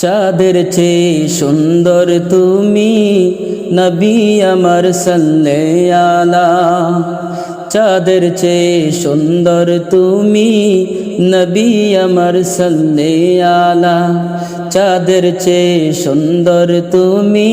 চাঁদের চেয়ে সুন্দর তুমি, নবী আমার সাল্লে আলা। চাঁদের চেয়ে সুন্দর তুমি, নবী আমার সাল্লে আলা। চাঁদের চেয়ে সুন্দর তুমি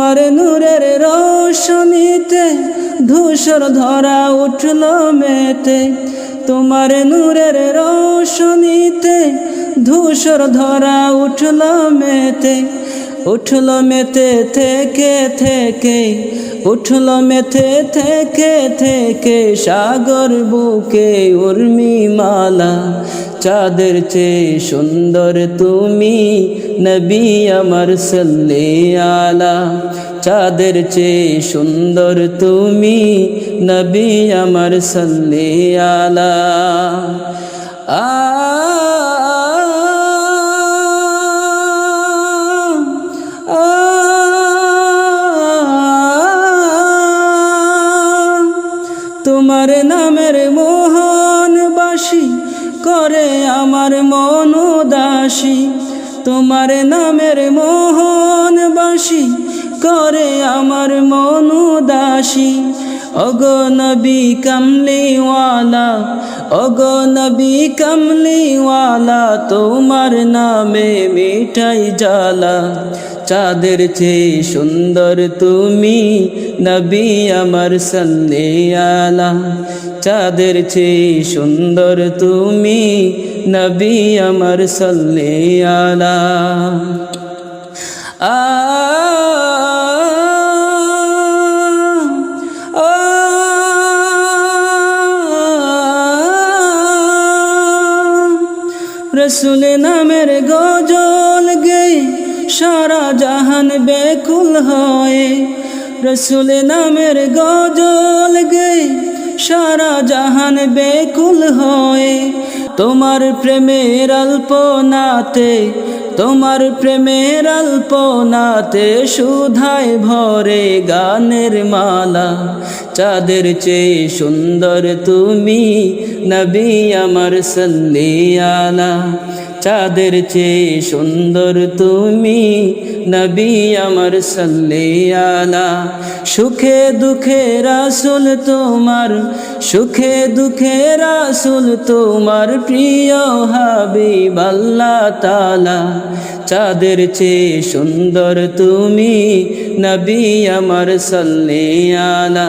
তোমার নূরের রোশনীতে ধূসর ধরা উঠল মেতে। তোমার নূরের রোশনীতে ধূসর ধরা উঠল মেতে। উঠল মেতে থেকে থেকে, উঠল মেতে থেকে থেকে সাগর বুকে উর্মি মালা। চাঁদের চেয়ে সুন্দর তুমি নবী আমার সাল্লে আলা চাঁদের চেয়ে সুন্দর তুমি নবী আমার সাল্লে আলা আ তোমার নামের মোহন বাসী করে আমার মন দাসী তোমার নামের মোহন বাসী করে আমার মন দাসী অগ নবী কমলিওয়ালা অগ তোমার নামে মিঠাই জালা চাঁদের চেয়ে সুন্দর তুমি নবী আমার আলা, চাঁদের চেয়ে সুন্দর তুমি নবী আমার আলা। আ রসুল নামের গজল গে সারা জাহান বেকুল হয় রসুল নামের গজল গে সারা জাহান বেকুল হয়। তোমার প্রেমের অল্পনাতে তোমার প্রেমের অল্পনাতে সুধায় ভরে গানের মালা। চাঁদের চেয়ে সুন্দর তুমি নবী আমার সল্লি চাঁদের চেয়ে সুন্দর তুমি নবী আমার সাল্লে আলা। সুখে দুঃখে রাসুল তোমার, সুখে দুঃখে রাসুল তোমার প্রিয় হাবিব আল্লাহ তালা চাঁদের চেয়ে সুন্দর তুমি নবী আমার সাল্লে আলা।